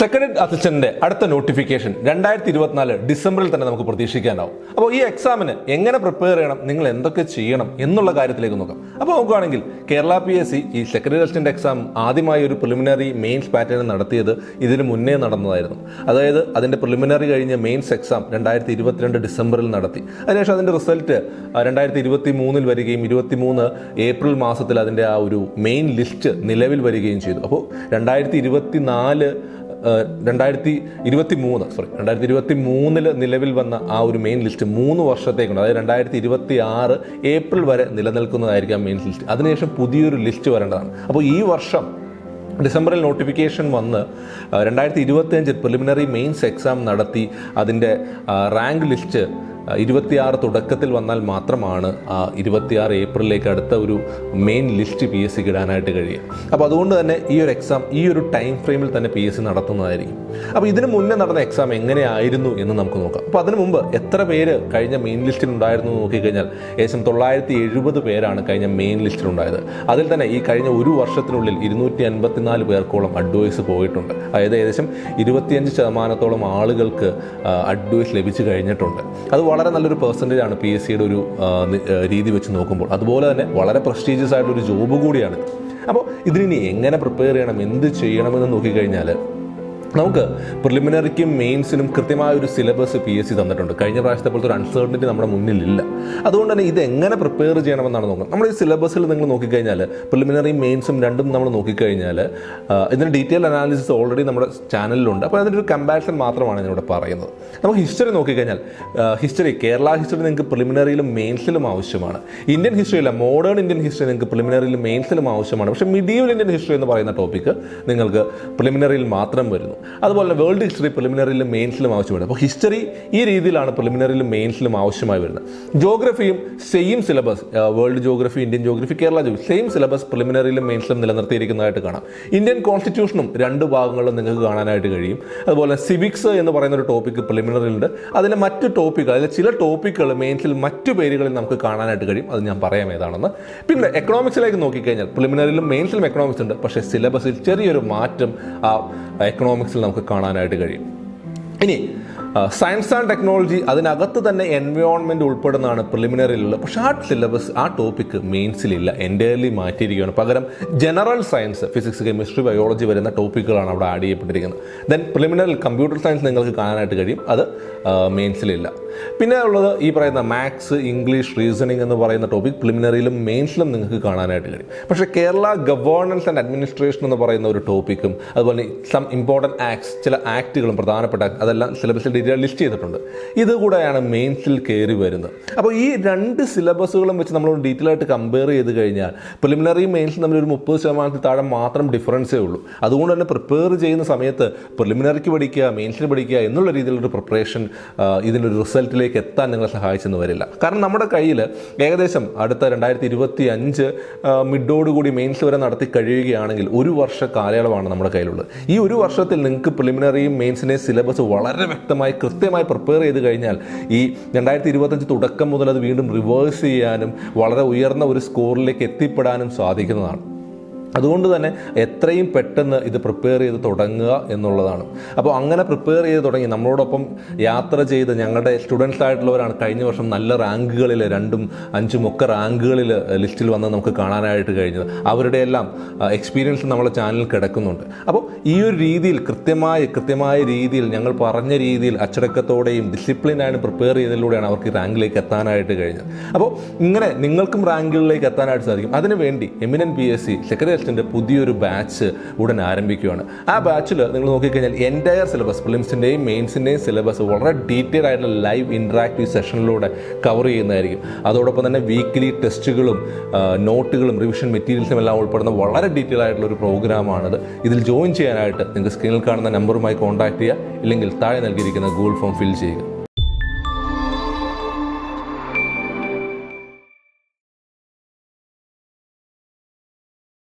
Second അസിസ്റ്റന്റിന്റെ അടുത്ത notification രണ്ടായിരത്തി ഇരുപത്തിനാല് ഡിസംബറിൽ തന്നെ നമുക്ക് പ്രതീക്ഷിക്കാനാവും. അപ്പോൾ ഈ എക്സാമിന് എങ്ങനെ പ്രിപ്പയർ ചെയ്യണം നിങ്ങൾ എന്തൊക്കെ ചെയ്യണം എന്നുള്ള കാര്യത്തിലേക്ക് നോക്കാം. അപ്പോൾ നോക്കുകയാണെങ്കിൽ കേരള പി എസ് സി ഈ സെക്രട്ടറി അസിസ്റ്റന്റ് എക്സാം ആദ്യമായി ഒരു പ്രിലിമിനറി മെയിൻസ് പാറ്റേൺ നടത്തിയത് ഇതിന് മുന്നേ നടന്നതായിരുന്നു. അതായത് അതിന്റെ പ്രിലിമിനറി കഴിഞ്ഞ മെയിൻസ് എക്സാം രണ്ടായിരത്തി ഇരുപത്തിരണ്ട് ഡിസംബറിൽ നടത്തി. അതിനുശേഷം അതിന്റെ റിസൾട്ട് രണ്ടായിരത്തി ഇരുപത്തി മൂന്നിൽ വരികയും ഇരുപത്തി മൂന്ന് ഏപ്രിൽ മാസത്തിൽ അതിന്റെ ആ ഒരു മെയിൻ ലിസ്റ്റ് നിലവിൽ വരികയും ചെയ്തു. അപ്പോൾ രണ്ടായിരത്തി ഇരുപത്തി നാല് രണ്ടായിരത്തി ഇരുപത്തി മൂന്ന് സോറി രണ്ടായിരത്തി ഇരുപത്തി മൂന്നിൽ നിലവിൽ വന്ന ആ ഒരു മെയിൻ ലിസ്റ്റ് മൂന്ന് വർഷത്തേക്കുണ്ട്. അതായത് രണ്ടായിരത്തി ഇരുപത്തി ആറ് ഏപ്രിൽ വരെ നിലനിൽക്കുന്നതായിരിക്കാം മെയിൻ ലിസ്റ്റ് അതിനുശേഷം പുതിയൊരു ലിസ്റ്റ് വരേണ്ടതാണ്. അപ്പോൾ ഈ വർഷം ഡിസംബറിൽ നോട്ടിഫിക്കേഷൻ വന്ന് രണ്ടായിരത്തി ഇരുപത്തി അഞ്ചിൽ പ്രിലിമിനറി മെയിൻസ് എക്സാം നടത്തി അതിന്റെ റാങ്ക് ലിസ്റ്റ് ഇരുപത്തിയാറ് തുടക്കത്തിൽ വന്നാൽ മാത്രമാണ് ആ ഇരുപത്തിയാറ് ഏപ്രിലേക്ക് അടുത്ത ഒരു മെയിൻ ലിസ്റ്റ് പി എസ് സിക്ക് ഇടാനായിട്ട് കഴിയും അപ്പോൾ അതുകൊണ്ട് തന്നെ ഈ ഒരു എക്സാം ഈ ഒരു ടൈം ഫ്രെയിമിൽ തന്നെ പി എസ് സി നടത്തുന്നതായിരിക്കും. അപ്പോൾ ഇതിന് മുന്നേ നടന്ന എക്സാം എങ്ങനെയായിരുന്നു എന്ന് നമുക്ക് നോക്കാം. അപ്പോൾ അതിനു മുമ്പ് എത്ര പേര് കഴിഞ്ഞ മെയിൻ ലിസ്റ്റിൽ ഉണ്ടായിരുന്നു എന്ന് നോക്കിക്കഴിഞ്ഞാൽ ഏകദേശം തൊള്ളായിരത്തി എഴുപത് പേരാണ് കഴിഞ്ഞ മെയിൻ ലിസ്റ്റിൽ ഉണ്ടായത്. അതിൽ തന്നെ ഈ കഴിഞ്ഞ ഒരു വർഷത്തിനുള്ളിൽ ഇരുന്നൂറ്റി അൻപത്തിനാല് പേർക്കോളം അഡ്വൈസ് പോയിട്ടുണ്ട്. അതായത് ഏകദേശം ഇരുപത്തിയഞ്ച് ശതമാനത്തോളം ആളുകൾക്ക് അഡ്വൈസ് ലഭിച്ചു കഴിഞ്ഞിട്ടുണ്ട്. അത് വളരെ നല്ലൊരു പെർസെന്റേജ് ആണ് പി എസ് സിയുടെ ഒരു രീതി വെച്ച് നോക്കുമ്പോൾ. അതുപോലെ തന്നെ വളരെ പ്രസ്റ്റീജിയസ് ആയിട്ടൊരു ജോബ് കൂടിയാണ്. അപ്പോൾ ഇതിനി എങ്ങനെ പ്രിപ്പയർ ചെയ്യണം എന്ത് ചെയ്യണമെന്ന് നോക്കിക്കഴിഞ്ഞാൽ നമുക്ക് പ്രിലിമിനറിക്കും മെയിൻസിനും കൃത്യമായ ഒരു സിലബസ് പി എസ് സി തന്നിട്ടുണ്ട്. കഴിഞ്ഞ പ്രാവശ്യത്തെ പോലത്തെ ഒരു അൺസർട്ടനിറ്റി നമ്മുടെ മുന്നിലില്ല. അതുകൊണ്ട് തന്നെ ഇതെങ്ങനെ പ്രിപ്പയർ ചെയ്യണമെന്നാണ് നോക്കുന്നത്. നമ്മൾ ഈ സിലബസിൽ നിങ്ങൾ നോക്കിക്കഴിഞ്ഞാൽ പ്രിലിമിനറി മെയിൻസും രണ്ടും നമ്മൾ നോക്കിക്കഴിഞ്ഞാൽ ഇതിന് ഡീറ്റെയിൽ അനാലിസിസ് ഓൾറെഡി നമ്മുടെ ചാനലിലുണ്ട് അപ്പോൾ അതിന്റെ ഒരു കമ്പാരിസൺ മാത്രമാണ് ഞാനിവിടെ പറയുന്നത്. നമുക്ക് ഹിസ്റ്ററി നോക്കിക്കഴിഞ്ഞാൽ ഹിസ്റ്ററി കേരള ഹിസ്റ്ററി നിങ്ങൾക്ക് പ്രിലിമിനറിയിലും മെയിൻസിലും ആവശ്യമാണ്. ഇന്ത്യൻ ഹിസ്റ്ററി അല്ല മോഡേൺ ഇന്ത്യൻ ഹിസ്റ്ററി നിങ്ങൾക്ക് പ്രിലിമിനറിയിലും മെയിൻസിലും ആവശ്യമാണ്. പക്ഷേ മിഡീവൽ ഇന്ത്യൻ ഹിസ്റ്ററി എന്ന് പറയുന്ന ടോപ്പിക്ക് നിങ്ങൾക്ക് പ്രിലിമിനറിയിൽ മാത്രം വരുന്നു. അതുപോലെ വേൾഡ് ഹിസ്റ്ററി പ്രിലിമിനറിയിലും മെയിൻസിലും ആവശ്യമാണ്. അപ്പോൾ ഹിസ്റ്ററി ഈ രീതിയിലാണ് പ്രിലിമിനറിയിലും മെയിൻസിലും ആവശ്യമായി വരുന്നത്. ജോഗ്രഫിയും same syllabus world geography Indian geography Kerala geography same syllabus പ്രിലിമിനറിയിലും മെയിൻസിലും നിലനിർത്തിയിരിക്കുന്നതായിട്ട് കാണാം. ഇന്ത്യൻ കോൺസ്റ്റിറ്റ്യൂഷനും രണ്ട് ഭാഗങ്ങളിലും നിങ്ങൾക്ക് കാണാനായിട്ട് കഴിയും. അതുപോലെ സിവിക്സ് എന്ന് പറയുന്ന ഒരു ടോപ്പിക്ക് പ്രിലിമിനറിയിലുണ്ട് അതിലെ മറ്റ് ടോപ്പിക്കുകൾ അതിലെ ചില ടോപ്പിക്കുകൾ മെയിൻസിൽ മറ്റു പേരുകളിൽ നമുക്ക് കാണാനായിട്ട് കഴിയും. അത് ഞാൻ പറയാം ഏതാണെന്ന്. പിന്നെ എക്കണോമിക്സിലേക്ക് നോക്കിക്കഴിഞ്ഞാൽ പ്രിലിമിനറിയിലും മെയിൻസിലും എക്കണോമിക്സ് ഉണ്ട്. പക്ഷേ സിലബസിൽ ചെറിയൊരു മാറ്റം ആ എക്കണോമിക്സിൽ നമുക്ക് കാണാനായിട്ട് കഴിയും. ഇനി സയൻസ് ആൻഡ് ടെക്നോളജി അതിനകത്ത് തന്നെ എൻവയോൺമെന്റ് ഉൾപ്പെടുന്നതാണ് പ്രിലിമിനറിയിലുള്ളത് പക്ഷേ ആ സിലബസ് ആ ടോപ്പിക്ക് മെയിൻസിലില്ല എന്റയർലി മാറ്റിയിരിക്കുകയാണ്. പകരം general science physics chemistry biology വരുന്ന ടോപ്പിക്കുകളാണ് അവിടെ ആഡ് ചെയ്യപ്പെട്ടിരിക്കുന്നത്. ദെൻ പ്രിലിമിനറി കമ്പ്യൂട്ടർ സയൻസ് നിങ്ങൾക്ക് കാണാനായിട്ട് കഴിയും. അത് മെയിൻസിലില്ല പിന്നെ ഉള്ളത് ഈ പറയുന്ന മാത്സ് ഇംഗ്ലീഷ് റീസണിങ് എന്ന് പറയുന്ന ടോപ്പിക് പ്രിലിമിനറിയിലും മെയിൻസിലും നിങ്ങൾക്ക് കാണാനായിട്ട് കഴിയും. പക്ഷേ കേരള ഗവേണൻസ് ആൻഡ് അഡ്മിനിസ്ട്രേഷൻ എന്ന് പറയുന്ന ഒരു ടോപ്പിക്കും അതുപോലെ സം ഇമ്പോർട്ടന്റ് ആക്ട്സ് ചില ആക്റ്റുകളും പ്രധാനപ്പെട്ട അതെല്ലാം സിലബസിൽ ഡീറ്റെയിൽ ലിസ്റ്റ് ചെയ്തിട്ടുണ്ട്. ഇത് കൂടെയാണ് മെയിൻസിൽ കയറി വരുന്നത്. അപ്പോൾ ഈ രണ്ട് സിലബസുകളും വെച്ച് നമ്മൾ ഡീറ്റെയിൽ ആയിട്ട് കമ്പയർ ചെയ്ത് കഴിഞ്ഞാൽ പ്രിലിമിനറി മെയിൻസ് തമ്മിൽ ഒരു മുപ്പത് ശതമാനത്തിൽ താഴെ മാത്രം ഡിഫറൻസേ ഉള്ളൂ. അതുകൊണ്ട് തന്നെ പ്രിപ്പയർ ചെയ്യുന്ന സമയത്ത് പ്രിലിമിനറിക്ക് പഠിക്കുക മെയിൻസിന് പഠിക്കുക എന്നുള്ള രീതിയിലൊരു പ്രിപ്പറേഷൻ ഇതിനൊരു റിസൾട്ടിലേക്ക് എത്താൻ നിങ്ങളെ സഹായിച്ചെന്ന് വരില്ല. കാരണം നമ്മുടെ കയ്യിൽ ഏകദേശം അടുത്ത രണ്ടായിരത്തി ഇരുപത്തി അഞ്ച് മിഡോടുകൂടി മെയിൻസ് വരെ നടത്തി കഴിയുകയാണെങ്കിൽ ഒരു വർഷ കാലയളവാണ് നമ്മുടെ കയ്യിലുള്ളത്. ഈ ഒരു വർഷത്തിൽ നിങ്ങൾക്ക് പ്രിലിമിനറിയും മെയിൻസിനെ സിലബസ് വളരെ വ്യക്തമായി കൃത്യമായി പ്രിപ്പയർ ചെയ്ത് കഴിഞ്ഞാൽ ഈ രണ്ടായിരത്തി ഇരുപത്തഞ്ച് തുടക്കം മുതൽ അത് വീണ്ടും റിവേഴ്സ് ചെയ്യാനും വളരെ ഉയർന്ന ഒരു സ്കോറിലേക്ക് എത്തിപ്പെടാനും സാധിക്കുന്നതാണ്. അതുകൊണ്ട് തന്നെ എത്രയും പെട്ടെന്ന് ഇത് പ്രിപ്പയർ ചെയ്ത് തുടങ്ങുക എന്നുള്ളതാണ്. അപ്പോൾ അങ്ങനെ പ്രിപ്പയർ ചെയ്ത് തുടങ്ങി നമ്മളോടൊപ്പം യാത്ര ചെയ്ത് ഞങ്ങളുടെ സ്റ്റുഡൻസ് ആയിട്ടുള്ളവരാണ് കഴിഞ്ഞ വർഷം നല്ല റാങ്കുകളിൽ രണ്ടും അഞ്ചും ഒക്കെ റാങ്കുകളിൽ ലിസ്റ്റിൽ വന്ന് നമുക്ക് കാണാനായിട്ട് കഴിഞ്ഞത്. അവരുടെ എല്ലാം എക്സ്പീരിയൻസ് നമ്മളെ ചാനലിൽ കിടക്കുന്നുണ്ട്. അപ്പോൾ ഈ ഒരു രീതിയിൽ കൃത്യമായ കൃത്യമായ രീതിയിൽ ഞങ്ങൾ പറഞ്ഞ രീതിയിൽ അച്ചടക്കത്തോടെയും ഡിസിപ്ലിനായിട്ട് പ്രിപ്പയർ ചെയ്തതിലൂടെയാണ് അവർക്ക് റാങ്കിലേക്ക് എത്താനായിട്ട് കഴിഞ്ഞത്. അപ്പോൾ ഇങ്ങനെ നിങ്ങൾക്കും റാങ്കുകളിലേക്ക് എത്താനായിട്ട് സാധിക്കും. അതിനുവേണ്ടി eminent P S C secretary ടെസ്റ്റിന്റെ പുതിയൊരു ബാച്ച് ഉടൻ ആരംഭിക്കുകയാണ്. ആ ബാച്ചിൽ നിങ്ങൾ നോക്കിക്കഴിഞ്ഞാൽ എന്റയർ സിലബസ് പ്രിലിംസിന്റെയും മെയിൻസിന്റെയും സിലബസ് വളരെ ഡീറ്റെയിൽ ആയിട്ടുള്ള ലൈവ് ഇൻട്രാക്റ്റീവ് സെഷനിലൂടെ കവർ ചെയ്യുന്നതായിരിക്കും. അതോടൊപ്പം തന്നെ വീക്ക്ലി ടെസ്റ്റുകളും നോട്ടുകളും റിവിഷൻ മെറ്റീരിയൽസും എല്ലാം ഉൾപ്പെടുന്ന വളരെ ഡീറ്റെയിൽ ആയിട്ടുള്ള ഒരു പ്രോഗ്രാമാണിത് ഇതിൽ ജോയിൻ ചെയ്യാനായിട്ട് നിങ്ങൾക്ക് സ്ക്രീനിൽ കാണുന്ന നമ്പറുമായി കോൺടാക്ട് ചെയ്യുക. ഇല്ലെങ്കിൽ താഴെ നൽകിയിരിക്കുന്ന ഗൂഗിൾ ഫോം ഫിൽ ചെയ്യുക.